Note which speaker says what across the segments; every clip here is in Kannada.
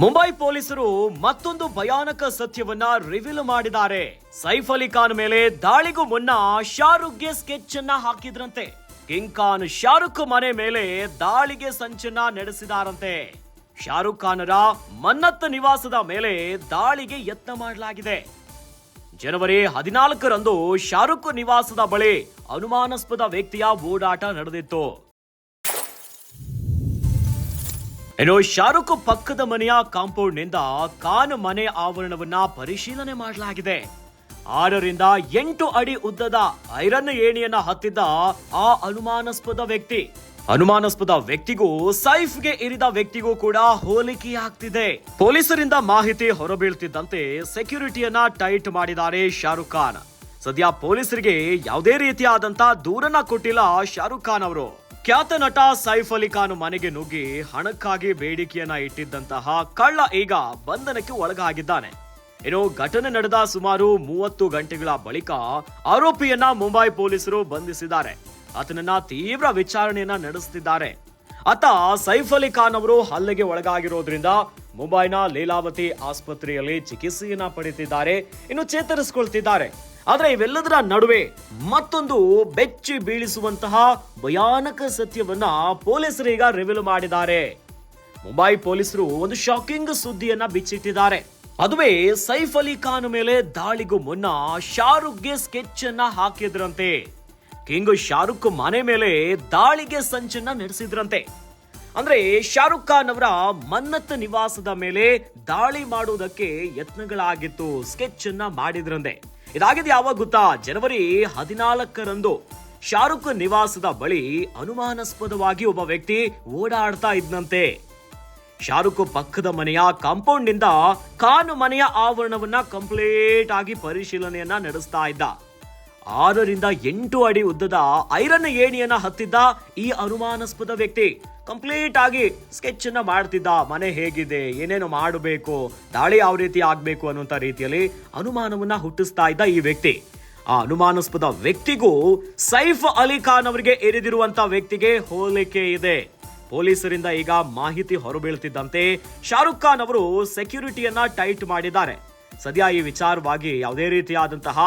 Speaker 1: ಮುಂಬೈ ಪೊಲೀಸರು ಮತ್ತೊಂದು ಭಯಾನಕ ಸತ್ಯವನ್ನ ರಿವೀಲ್ ಮಾಡಿದ್ದಾರೆ. ಸೈಫ್ ಅಲಿ ಖಾನ್ ಮೇಲೆ ದಾಳಿಗೂ ಮುನ್ನ ಶಾರುಖ್ಗೆ ಸ್ಕೆಚ್ ಅನ್ನ ಹಾಕಿದ್ರಂತೆ. ಕಿಂಗ್ ಖಾನ್ ಶಾರುಖ್ ಮನೆ ಮೇಲೆ ದಾಳಿಗೆ ಸಂಚನ್ನ ನಡೆಸಿದಾರಂತೆ. ಶಾರುಖ್ ಖಾನರ ಮನ್ನತ್ ನಿವಾಸದ ಮೇಲೆ ದಾಳಿಗೆ ಯತ್ನ ಮಾಡಲಾಗಿದೆ. ಜನವರಿ ಹದಿನಾಲ್ಕರಂದು ಶಾರುಖ್ ನಿವಾಸದ ಬಳಿ ಅನುಮಾನಾಸ್ಪದ ವ್ಯಕ್ತಿಯ ಓಡಾಟ ನಡೆದಿತ್ತು. ಇನ್ನು ಶಾರುಖ್ ಪಕ್ಕದ ಮನೆಯ ಕಾಂಪೌಂಡ್ನಿಂದ ಖಾನ್ ಮನೆ ಆವರಣವನ್ನ ಪರಿಶೀಲನೆ ಮಾಡಲಾಗಿದೆ. ಆರರಿಂದ ಎಂಟು ಅಡಿ ಉದ್ದದ ಐರನ್ ಏಣಿಯನ್ನ ಹತ್ತಿದ್ದ ಆ ಅನುಮಾನಾಸ್ಪದ ವ್ಯಕ್ತಿ. ಅನುಮಾನಾಸ್ಪದ ವ್ಯಕ್ತಿಗೂ, ಸೈಫ್ಗೆ ಇರಿದ ವ್ಯಕ್ತಿಗೂ ಕೂಡ ಹೋಲಿಕೆಯಾಗ್ತಿದೆ. ಪೊಲೀಸರಿಂದ ಮಾಹಿತಿ ಹೊರಬೀಳ್ತಿದ್ದಂತೆ ಸೆಕ್ಯೂರಿಟಿಯನ್ನ ಟೈಟ್ ಮಾಡಿದ್ದಾರೆ ಶಾರುಖ್ ಖಾನ್. ಸದ್ಯ ಪೊಲೀಸರಿಗೆ ಯಾವುದೇ ರೀತಿಯಾದಂತ ದೂರನ್ನ ಕೊಟ್ಟಿಲ್ಲ ಶಾರುಖ್ ಖಾನ್ ಅವರು. ಖ್ಯಾತ ನಟ ಸೈಫ್ ಅಲಿ ಖಾನ್ ಮನೆಗೆ ನುಗ್ಗಿ ಹಣಕ್ಕಾಗಿ ಬೇಡಿಕೆಯನ್ನ ಇಟ್ಟಿದ್ದಂತಹ ಕಳ್ಳ ಈಗ ಬಂಧನಕ್ಕೆ ಒಳಗಾಗಿದ್ದಾನೆ. ಇನ್ನು ಘಟನೆ ನಡೆದ ಸುಮಾರು ಮೂವತ್ತು ಗಂಟೆಗಳ ಬಳಿಕ ಆರೋಪಿಯನ್ನ ಮುಂಬೈ ಪೊಲೀಸರು ಬಂಧಿಸಿದ್ದಾರೆ. ಆತನನ್ನ ತೀವ್ರ ವಿಚಾರಣೆಯನ್ನ ನಡೆಸುತ್ತಿದ್ದಾರೆ ಆತ ಸೈಫ್ ಅಲಿ ಖಾನ್ ಅವರು ಹಲ್ಲೆಗೆ ಒಳಗಾಗಿರೋದ್ರಿಂದ ಮುಂಬೈನ ಲೀಲಾವತಿ ಆಸ್ಪತ್ರೆಯಲ್ಲಿ ಚಿಕಿತ್ಸೆಯನ್ನ ಪಡೆಯುತ್ತಿದ್ದಾರೆ ಇನ್ನು ಚೇತರಿಸಿಕೊಳ್ತಿದ್ದಾರೆ. ಆದ್ರೆ ಇವೆಲ್ಲದರ ನಡುವೆ ಮತ್ತೊಂದು ಬೆಚ್ಚಿ ಬೀಳಿಸುವಂತಹ ಭಯಾನಕ ಸತ್ಯವನ್ನ ಪೊಲೀಸರು ಈಗ ರಿವೀಲ್ ಮಾಡಿದ್ದಾರೆ. ಮುಂಬೈ ಪೊಲೀಸರು ಒಂದು ಶಾಕಿಂಗ್ ಸುದ್ದಿಯನ್ನ ಬಿಚ್ಚಿಟ್ಟಿದ್ದಾರೆ. ಅದುವೇ ಸೈಫ್ ಅಲಿ ಖಾನ್ ಮೇಲೆ ದಾಳಿಗೂ ಮುನ್ನ ಶಾರುಖ್ಗೆ ಸ್ಕೆಚ್ ಅನ್ನ ಹಾಕಿದ್ರಂತೆ. ಕಿಂಗ್ ಶಾರುಖ್ ಮನೆ ಮೇಲೆ ದಾಳಿಗೆ ಸಂಚನ್ನ ನಡೆಸಿದ್ರಂತೆ. ಅಂದ್ರೆ ಶಾರುಖ್ ಖಾನ್ ಅವರ ಮನ್ನತ್ ನಿವಾಸದ ಮೇಲೆ ದಾಳಿ ಮಾಡುವುದಕ್ಕೆ ಯತ್ನಗಳಾಗಿತ್ತು ಸ್ಕೆಚ್ ಅನ್ನ ಮಾಡಿದ್ರಂತೆ. ಇದಾಗಿದೆ ಯಾವಾಗ ಗೊತ್ತಾ ಜನವರಿ ಹದಿನಾಲ್ಕರಂದು ಶಾರುಖ್ ನಿವಾಸದ ಬಳಿ ಅನುಮಾನಾಸ್ಪದವಾಗಿ ಒಬ್ಬ ವ್ಯಕ್ತಿ ಓಡಾಡ್ತಾ ಇದ್ನಂತೆ. ಶಾರುಖ್ ಪಕ್ಕದ ಮನೆಯ ಕಾಂಪೌಂಡ್ನಿಂದ ಕಾನು ಮನೆಯ ಆವರಣವನ್ನ ಕಂಪ್ಲೀಟ್ ಆಗಿ ಪರಿಶೀಲನೆಯನ್ನ ನಡೆಸ್ತಾ ಇದ್ದ. ಆರರಿಂದ ಎಂಟು ಅಡಿ ಉದ್ದದ ಐರನ್ ಏಣಿಯನ್ನ ಹತ್ತಿದ್ದ ಈ ಅನುಮಾನಾಸ್ಪದ ವ್ಯಕ್ತಿ ಕಂಪ್ಲೀಟ್ ಆಗಿ ಸ್ಕೆಚ್ ಅನ್ನ ಮಾಡ್ತಿದ್ದ ಮನೆ ಹೇಗಿದೆ, ಏನೇನು ಮಾಡಬೇಕು, ದಾಳಿ ಯಾವ ರೀತಿ ಆಗಬೇಕು ಅನ್ನುವಂತ ರೀತಿಯಲ್ಲಿ ಅನುಮಾನವನ್ನ ಹುಟ್ಟಿಸ್ತಾ ಇದ್ದ ಈ ವ್ಯಕ್ತಿ. ಆ ಅನುಮಾನಾಸ್ಪದ ವ್ಯಕ್ತಿಗೂ ಸೈಫ್ ಅಲಿ ಖಾನ್ ಅವರಿಗೆ ಎರಿದಿರುವಂತ ವ್ಯಕ್ತಿಗೆ ಹೋಲಿಕೆ ಇದೆ. ಪೊಲೀಸರಿಂದ ಈಗ ಮಾಹಿತಿ ಹೊರಬೀಳ್ತಿದ್ದಂತೆ ಶಾರುಖ್ ಖಾನ್ ಅವರು ಸೆಕ್ಯೂರಿಟಿಯನ್ನ ಟೈಟ್ ಮಾಡಿದ್ದಾರೆ. ಸದ್ಯ ಈ ವಿಚಾರವಾಗಿ ಯಾವುದೇ ರೀತಿಯಾದಂತಹ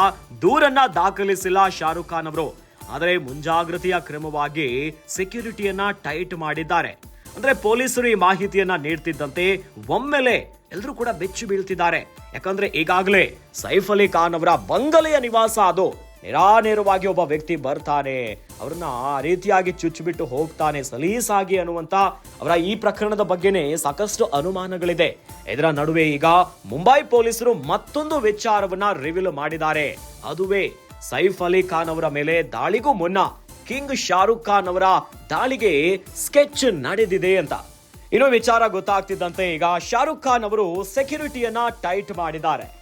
Speaker 1: ದೂರನ್ನ ದಾಖಲಿಸಿಲ್ಲ ಶಾರುಖ್ ಖಾನ್ ಅವರು. ಆದರೆ ಮುಂಜಾಗ್ರತೆಯ ಕ್ರಮವಾಗಿ ಸೆಕ್ಯೂರಿಟಿಯನ್ನ ಟೈಟ್ ಮಾಡಿದ್ದಾರೆ. ಅಂದ್ರೆ ಪೊಲೀಸರು ಈ ಮಾಹಿತಿಯನ್ನ ನೀಡ್ತಿದ್ದಂತೆ ಒಮ್ಮೆಲೆ ಎಲ್ಲರೂ ಕೂಡ ಬೆಚ್ಚು ಬೀಳ್ತಿದ್ದಾರೆ. ಯಾಕಂದ್ರೆ ಈಗಾಗಲೇ ಸೈಫ್ ಅಲಿ ಖಾನ್ ಅವರ ಬಂಗಲೆಯ ನಿವಾಸ ಅದು. ನಿರಾನೇರವಾಗಿ ಒಬ್ಬ ವ್ಯಕ್ತಿ ಬರ್ತಾನೆ, ಅವ್ರನ್ನ ಆ ರೀತಿಯಾಗಿ ಚುಚ್ಚಿಬಿಟ್ಟು ಹೋಗ್ತಾನೆ ಸಲೀಸಾಗಿ ಅನ್ನುವಂತ ಅವರ ಈ ಪ್ರಕರಣದ ಬಗ್ಗೆನೇ ಸಾಕಷ್ಟು ಅನುಮಾನಗಳಿದೆ. ಇದರ ನಡುವೆ ಈಗ ಮುಂಬೈ ಪೊಲೀಸರು ಮತ್ತೊಂದು ವಿಚಾರವನ್ನ ರಿವೀಲ್ ಮಾಡಿದ್ದಾರೆ. ಅದುವೇ ಸೈಫ್ ಅಲಿ ಖಾನ್ ಅವರ ಮೇಲೆ ದಾಳಿಗೂ ಮುನ್ನ ಕಿಂಗ್ ಶಾರುಖ್ ಖಾನ್ ಅವರ ದಾಳಿಗೆ ಸ್ಕೆಚ್ ನಡೆದಿದೆ ಅಂತ. ಇನ್ನು ವಿಚಾರ ಗೊತ್ತಾಗ್ತಿದ್ದಂತೆ ಈಗ ಶಾರುಖ್ ಖಾನ್ ಅವರು ಸೆಕ್ಯೂರಿಟಿಯನ್ನ ಟೈಟ್ ಮಾಡಿದ್ದಾರೆ.